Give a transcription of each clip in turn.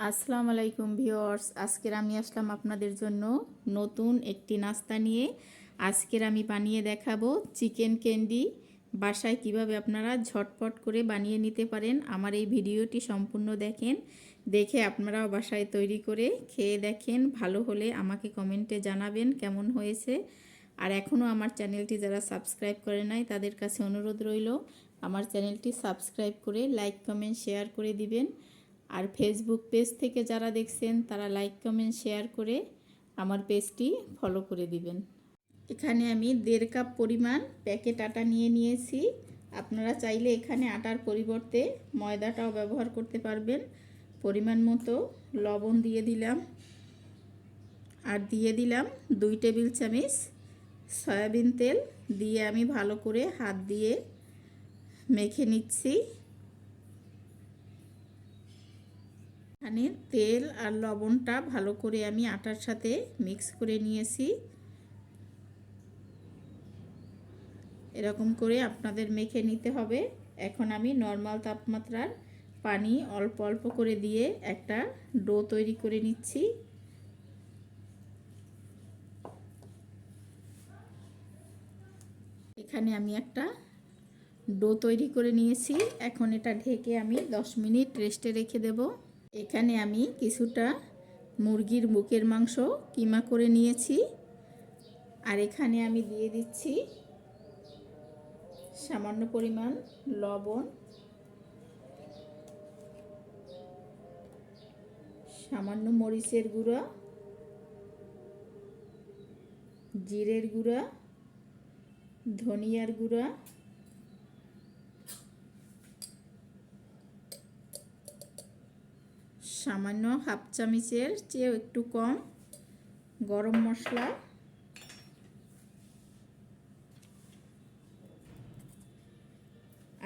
আসসালামু আলাইকুম ভিওয়ার্স আজকের আমি আসলাম আপনাদের জন্য নতুন একটি নাস্তা নিয়ে। আজকের আমি বানিয়ে দেখাবো চিকেন ক্যান্ডি। বাসায় কীভাবে আপনারা ঝটপট করে বানিয়ে নিতে পারেন, আমার এই ভিডিওটি সম্পূর্ণ দেখেন। দেখে আপনারাও বাসায় তৈরি করে খেয়ে দেখেন, ভালো হলে আমাকে কমেন্টে জানাবেন কেমন হয়েছে। আর এখনও আমার চ্যানেলটি যারা সাবস্ক্রাইব করে নাই, তাদের কাছে অনুরোধ রইল, আমার চ্যানেলটি সাবস্ক্রাইব করে লাইক, কমেন্ট, শেয়ার করে দিবেন। আর ফেসবুক পেজ থেকে যারা দেখছেন, তারা লাইক কমেন্ট শেয়ার করে আমার পেজটি ফলো করে দিবেন। এখানে আমি দেড় কাপ পরিমাণ প্যাকেট আটা নিয়ে নিয়েছি। আপনারা চাইলে এখানে আটার পরিবর্তে ময়দাটাও ব্যবহার করতে পারবেন। পরিমাণ মতো লবণ দিয়ে দিলাম। আর দিয়ে দিলাম দুই টেবিল চামচ সয়াবিন তেল। দিয়ে আমি ভালো করে হাত দিয়ে মেখে নিচ্ছি। এখানে তেল আর লবণটা ভালো করে আমি আটার সাথে মিক্স করে নিয়েছি। এরকম করে আপনাদের মেখে নিতে হবে। এখন আমি নর্মাল তাপমাত্রার পানি অল্প অল্প করে দিয়ে একটা ডো তৈরি করে নিচ্ছি। এখানে আমি একটা ডো তৈরি করে নিয়েছি। এখন এটা ঢেকে আমি 10 মিনিট রেস্টে রেখে দেব। এখানে আমি কিছুটা মুরগির বুকের মাংস কিমা করে নিয়েছি। আর এখানে আমি দিয়ে দিচ্ছি সামান্য পরিমাণ লবণ, সামান্য মরিচের গুঁড়া, জিরের গুঁড়া, ধনিয়ার গুঁড়া সামান্য হাফ চামচের চেয়েও একটু কম গরম মশলা।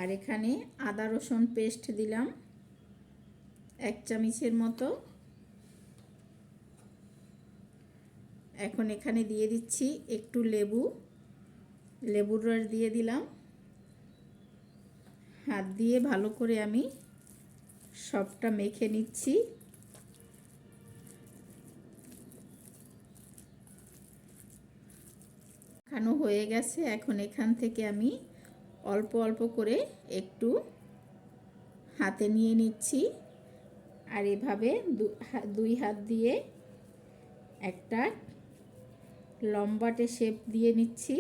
আর এখানে আদা, রসুন পেস্ট দিলাম এক চামচের মতো। এখন এখানে দিয়ে দিচ্ছি একটু লেবু। লেবুর রস দিয়ে দিলাম। হাত দিয়ে ভালো করে আমি সবটা মেখে নিচ্ছি। খানো হয়ে গেছে। এখন এখান থেকে আমি অল্প অল্প করে একটু হাতে নিয়ে নিচ্ছি। আর এভাবে দুই হাত দিয়ে একটা লম্বাটে শেপ দিয়ে নিচ্ছি।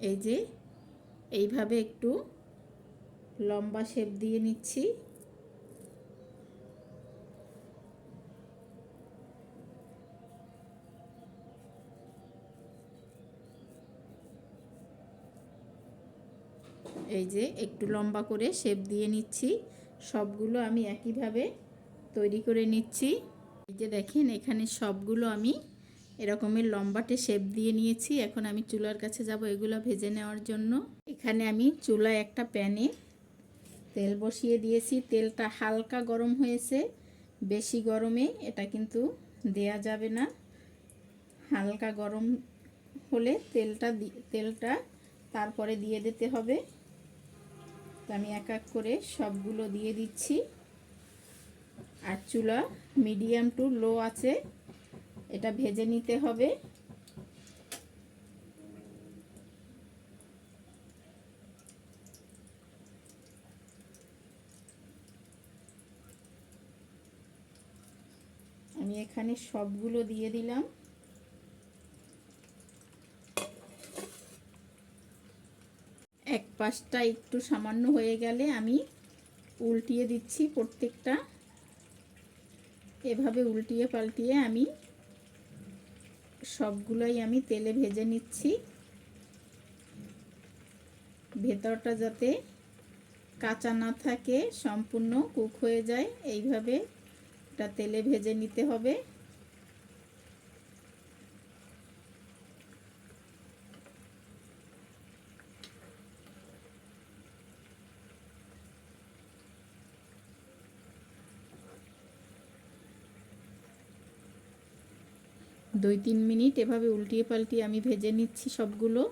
এই যে, এইভাবে একটু লম্বা শেপ দিয়ে নিচ্ছি। এই যে, একটু লম্বা করে শেপ দিয়ে নিচ্ছি। সবগুলো আমি একইভাবে তৈরি করে নিচ্ছি। এই যে দেখেন, এখানে সবগুলো আমি এরকমের লম্বাটে শেপ দিয়ে নিয়েছি। এখন আমি চুলার কাছে যাব এগুলো ভেজে নেওয়ার জন্য। এখানে আমি চুলায় একটা প্যানে তেল বসিয়ে দিয়েছি। তেলটা হালকা গরম হয়েছে। বেশি গরমে এটা কিন্তু দেয়া যাবে না। হালকা গরম হলে তেলটা তেলটা তারপরে দিয়ে দিতে হবে। তো আমি এক এক করে সবগুলো দিয়ে দিচ্ছি। আর চুলা মিডিয়াম টু লো আছে। এটা ভেজে নিতে হবে। আমি এখানে সবগুলো দিয়ে দিলাম। এক পাশটা একটু সামান্য হয়ে গেলে আমি উল্টিয়ে দিচ্ছি প্রত্যেকটা। এভাবে উল্টিয়ে পাল্টিয়ে আমি সবগুলোই আমি তেলে ভেজে নিচ্ছি। ভেতরটা যাতে কাঁচা না থাকে, সম্পূর্ণ কুক হয়ে যায়। এইভাবে এটা তেলে ভেজে নিতে হবে। দুই তিন মিনিট এভাবে উল্টিয়ে পাল্টিয়ে আমি ভেজে নিচ্ছি সবগুলো।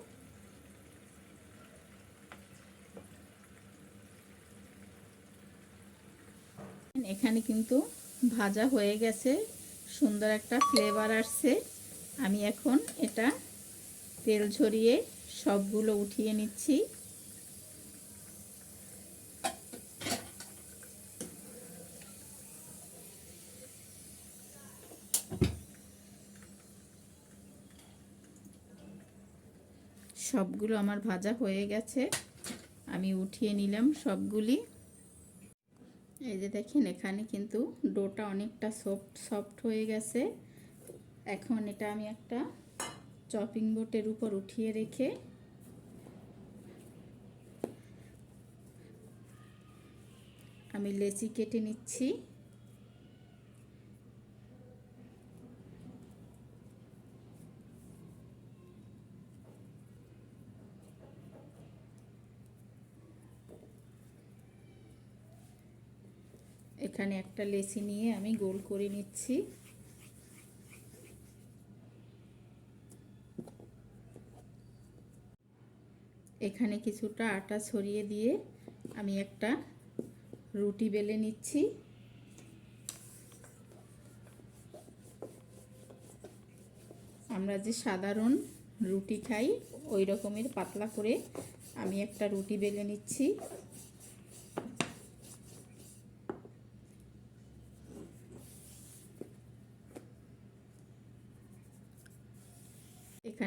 এখানে কিন্তু ভাজা হয়ে গেছে, সুন্দর একটা ফ্লেভার আসছে। আমি এখন এটা তেল ঝরিয়ে সবগুলো উঠিয়ে নিচ্ছি। সবগুলো আমার ভাজা হয়ে গেছে। আমি উঠিয়ে নিলাম সবগুলি। এই যে দেখেন, এখানে কিন্তু ডোটা অনেকটা সফট সফট হয়ে গেছে। এখন এটা আমি একটা চপিং বোর্ডের উপর উঠিয়ে রেখে আমি লেচি কেটে নিচ্ছি। এখানে একটা লেসি নিয়ে আমি গোল করে নিচ্ছি। এখানে কিছুটা আটা ছড়িয়ে দিয়ে আমি একটা রুটি বেলে নিচ্ছি। আমরা যে সাধারণ রুটি খাই, ওই রকমের পাতলা করে আমি একটা রুটি বেলে নিচ্ছি।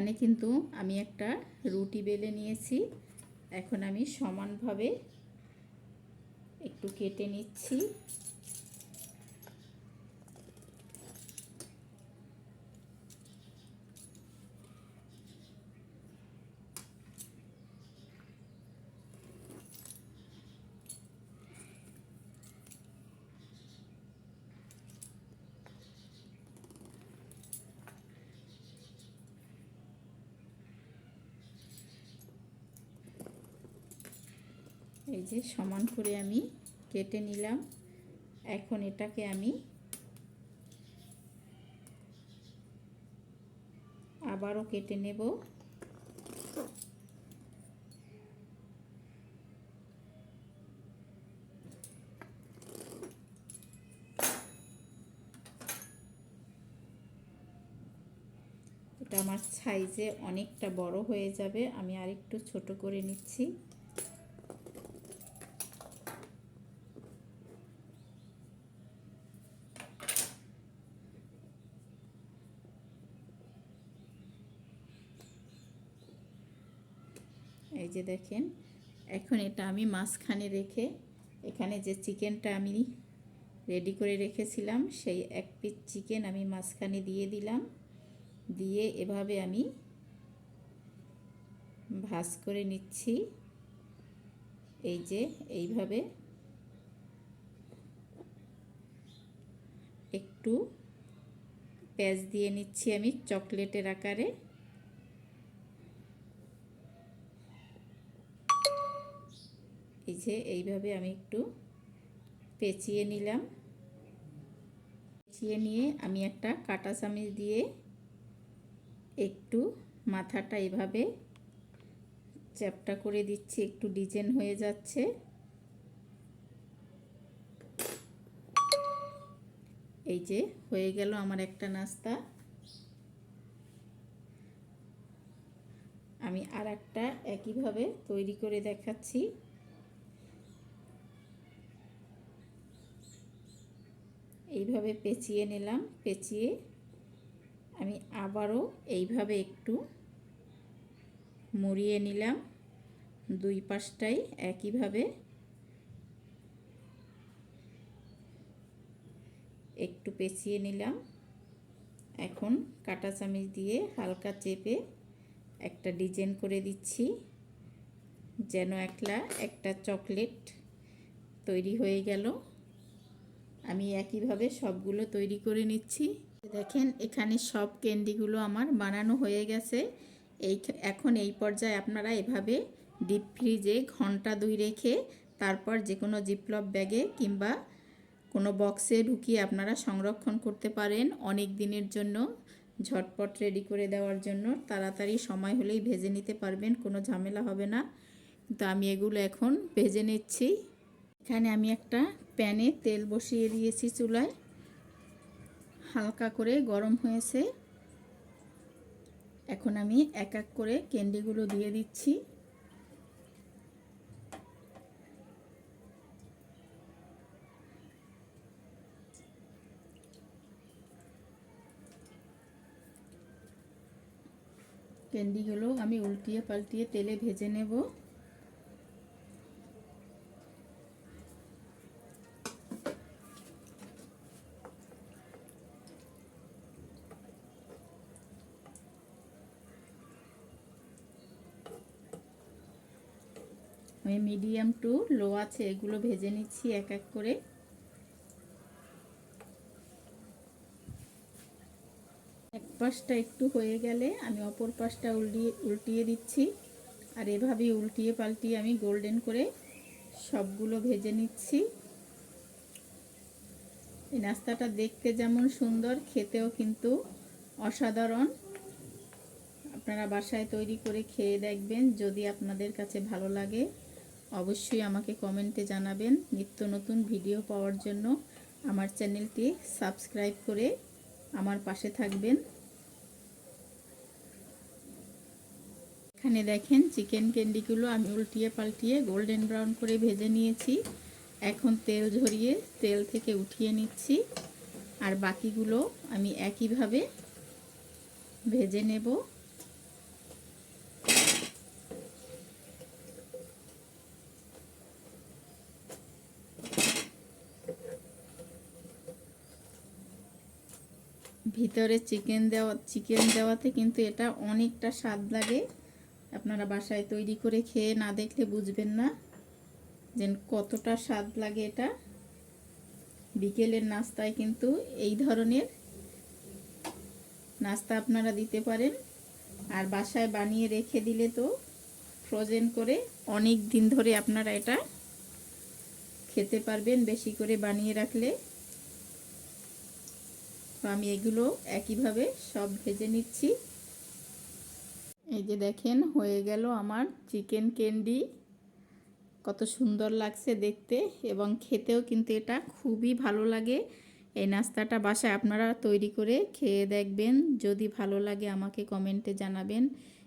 এখানে কিন্তু আমি একটা রুটি বেলে নিয়েছি। এখন আমি সমানভাবে একটু কেটে নিচ্ছি। এই যে সমান করে আমি কেটে নিলাম। এখন এটাকে আমি আবারও কেটে নেব। এটা আমার সাইজে অনেকটা বড় হয়ে যাবে। আমি আরেকটু ছোট করে নিচ্ছি। যে দেখেন, এখন এটা আমি মাঝখানে রেখে এখানে যে চিকেনটা আমি রেডি করে রেখেছিলাম, সেই এক পিস চিকেন আমি মাঝখানে দিয়ে দিলাম। দিয়ে এভাবে আমি ভাজ করে নিচ্ছি। এই যে এইভাবে একটু পেঁয়াজ দিয়ে নিচ্ছি আমি চকলেটের আকারে। এই যে এইভাবে আমি একটু পেঁচিয়ে নিলাম। পেঁচিয়ে নিয়ে আমি একটা কাটা চামিচ দিয়ে একটু মাথাটা এভাবে চ্যাপটা করে দিচ্ছি, একটু ডিজাইন হয়ে যাচ্ছে। এই যে হয়ে গেল আমার একটা নাস্তা। আমি আর একটা একইভাবে তৈরি করে দেখাচ্ছি। এইভাবে পেঁচিয়ে নিলাম, পেঁচিয়ে আমি আবারও এইভাবে একটু মুড়িয়ে নিলাম। দুই পাশটাই একইভাবে একটু পেঁচিয়ে নিলাম। এখন কাটা চামিচ দিয়ে হালকা চেপে একটা ডিজাইন করে দিচ্ছি, যেন একলা একটা চকলেট তৈরি হয়ে গেল। আমি একইভাবে সবগুলো তৈরি করে নিচ্ছি। দেখেন, এখানে সব ক্যান্ডিগুলো আমার বানানো হয়ে গেছে। এই এখন এই পর্যায়ে আপনারা এভাবে ডিপ ফ্রিজে ঘণ্টা দুই রেখে তারপর যে কোনো জিপলপ ব্যাগে কিংবা কোনো বক্সে ঢুকিয়ে আপনারা সংরক্ষণ করতে পারেন। অনেক দিনের জন্য, ঝটপট রেডি করে দেওয়ার জন্য। তাড়াতাড়ি সময় হলেই ভেজে নিতে পারবেন, কোনো ঝামেলা হবে না। তো আমি এগুলো এখন ভেজে নিচ্ছি। এখানে আমি একটা প্যানে তেল বসিয়ে দিয়েছি চুলায়। হালকা করে গরম হয়েছে। এখন আমি এক এক করে ক্যান্ডিগুলো দিয়ে দিচ্ছি। ক্যান্ডিগুলো আমি উল্টিয়ে পাল্টিয়ে তেলে ভেজে নেব। আমি মিডিয়াম টু লো আছে, এগুলো ভেজে নিচ্ছি এক এক করে। এক পাশটা একটু হয়ে গেলে আমি অপর পাশটা উল্টিয়ে উল্টিয়ে দিচ্ছি। আর এভাবেই উল্টিয়ে পাল্টিয়ে আমি গোল্ডেন করে সবগুলো ভেজে নিচ্ছি। এই নাস্তাটা দেখতে যেমন সুন্দর, খেতেও কিন্তু অসাধারণ। আপনারা বাসায় তৈরি করে খেয়ে দেখবেন, যদি আপনাদের কাছে ভালো লাগে। অবশ্যই আমাকে কমেন্টে জানাবেন নিত্য নতুন ভিডিও পাওয়ার জন্য। আমার চ্যানেলটি সাবস্ক্রাইব করে আমার পাশে থাকবেন। এখানে দেখেন চিকেন ক্যান্ডিগুলো আমি উল্টিয়ে পাল্টিয়ে গোল্ডেন ব্রাউন করে ভেজে নিয়েছি। এখন তেল ঝরিয়ে তেল থেকে উঠিয়ে নিচ্ছি। আর বাকিগুলো আমি একইভাবে ভেজে নেব। ভিতরে চিকেন দেওয়া, চিকেন দেওয়াতে কিন্তু এটা অনেকটা স্বাদ লাগে। আপনারা বাসায় তৈরি করে খেয়ে না দেখলে বুঝবেন না যে কতটা স্বাদ লাগে এটা। বিকেলের নাস্তায় কিন্তু এই ধরনের নাস্তা আপনারা দিতে পারেন। আর বাসায় বানিয়ে রেখে দিলে তো ফ্রোজেন করে অনেক দিন ধরে আপনারা এটা খেতে পারবেন বেশি করে বানিয়ে রাখলে। আমি এগুলো একইভাবে সব ভেজে নিচ্ছি। এই যে দেখেন, হয়ে গেল আমার চিকেন ক্যান্ডি। কত সুন্দর লাগছে দেখতে এবং খেতেও কিন্তু এটা খুবই ভালো লাগে। এই নাস্তাটা বাসায় আপনারা তৈরি করে খেয়ে দেখবেন। যদি ভালো লাগে আমাকে কমেন্টে জানাবেন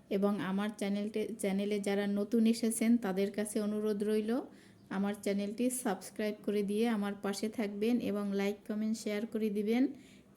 এবং আমার চ্যানেলটে, চ্যানেলে যারা নতুন এসেছেন তাদের কাছে অনুরোধ রইল, আমার চ্যানেলটি সাবস্ক্রাইব করে দিয়ে আমার পাশে থাকবেন এবং লাইক, কমেন্ট, শেয়ার করে দিবেন।